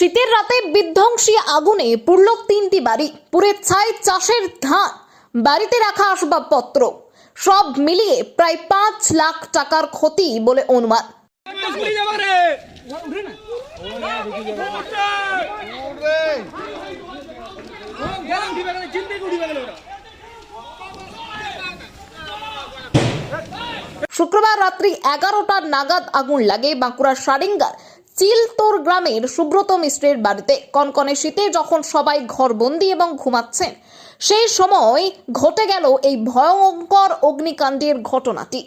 শীতের রাতে বিধ্বংসী আগুনে পুড়ল তিনটি বাড়ি। পুড়ে ছাই চাষের ধান। বাড়িতে রাখা আসবাবপত্র। সব মিলিয়ে প্রায় পাঁচ লাখ টাকার ক্ষতি বলে অনুমান। শুক্রবার রাত্রি এগারোটা নাগাদ আগুন লাগে বাঁকুড়ার সারিঙ্গার। চিলতোর গ্রামের সুব্রত মিশ্রের বাড়িতে কনকনে শীতে যখন সবাই ঘরবন্দি এবং ঘুমাচ্ছেন, সেই সময় ঘটে গেল এই ভয়ঙ্কর অগ্নিকাণ্ডের ঘটনাটি।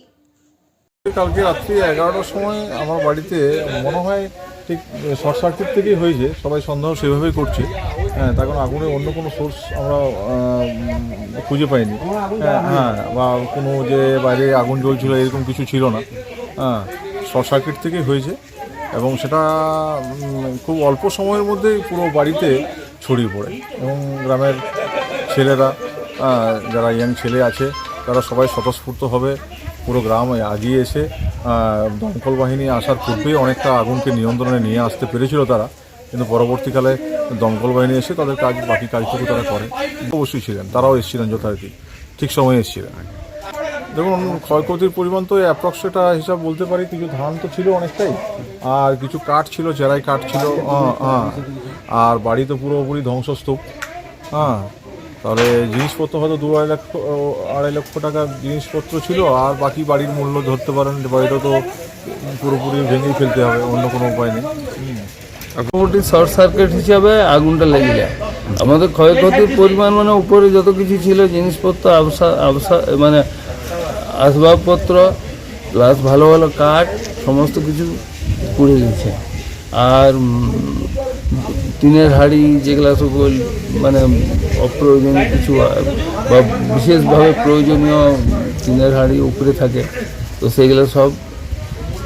কালকে রাত্রি এগারোটার সময় আমার বাড়িতে মনে হয় ঠিক শর্ট সার্কিট থেকেই হয়েছে, সবাই সন্দেহ সেভাবেই করছে। হ্যাঁ তার কারণ আগুনের অন্য কোনো সোর্স আমরা খুঁজে পাইনি। হ্যাঁ হ্যাঁ বা কোনো যে বাইরে আগুন জ্বলছিল এরকম কিছু ছিল না। হ্যাঁ শর্ট সার্কিট থেকেই হয়েছে। এবং সেটা খুব অল্প সময়ের মধ্যেই পুরো বাড়িতে ছড়িয়ে পড়ে। এবং গ্রামের ছেলেরা যারা ইয়াং ছেলে আছে, তারা সবাই স্বতঃস্ফূর্ত হবে পুরো গ্রাম আগিয়ে এসে দমকল বাহিনী আসার পূর্বেই অনেকটা আগুনকে নিয়ন্ত্রণে নিয়ে আসতে পেরেছিল তারা। কিন্তু পরবর্তীকালে দমকল বাহিনী এসে তাদের কাজ, বাকি কাজটুকু তারা করে। অবশ্যই ছিলেন, তারাও এসেছিলেন যথারীতি, ঠিক সময়ে এসেছিলেন। দেখুন, ক্ষয়ক্ষতির পরিমাণ তো অ্যাপ্রক্স এটা হিসাব বলতে পারি, কিছু ধান তো ছিল অনেকটাই, আর কিছু কাঠ ছিল চেরাই কাঠ ছিল আর বাড়ি তো পুরোপুরি ধ্বংসস্তূপ হ্যাঁ তাহলে জিনিসপত্র হয়তো দু আড়াই লক্ষ আড়াই লক্ষ টাকা জিনিসপত্র ছিল, আর বাকি বাড়ির মূল্য ধরতে পারেন, বাড়িটা তো পুরোপুরি ভেঙেই ফেলতে হবে, অন্য কোনো উপায় নেই। মোটামুটি শর্ট সার্কিট হিসাবে আগুনটা লেগে যায় আমাদের ক্ষয়ক্ষতির পরিমাণ মানে উপরে যত কিছু ছিল, জিনিসপত্র, আবসা আবসা মানে আসবাবপত্র প্লাস ভালো ভালো কাঠ সমস্ত কিছু পুড়ে গেছে। আর টিনের হাড়ি যেগুলো সকল মানে অপ্রয়োজনীয় কিছু, বা বিশেষভাবে প্রয়োজনীয় টিনের হাড়ি উপরে থাকে, তো সেগুলো সব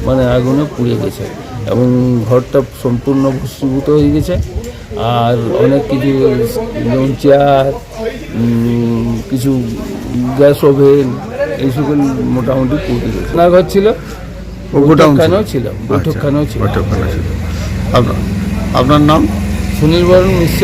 মানে আগুনে পুড়ে গেছে। এবং ঘরটা সম্পূর্ণ ভস্মীভূত হয়ে গেছে। আর অনেক কিছু যেমন চেয়ার কিছু গ্যাস ওভেন এই সকল মোটামুটি গেছে না ঘর ছিল বৈঠকখানেও ছিল বৈঠকখানেও ছিল। বৈঠকখানা ছিল। আপনার আপনার নাম? সুনীল বরণ মিশ্র।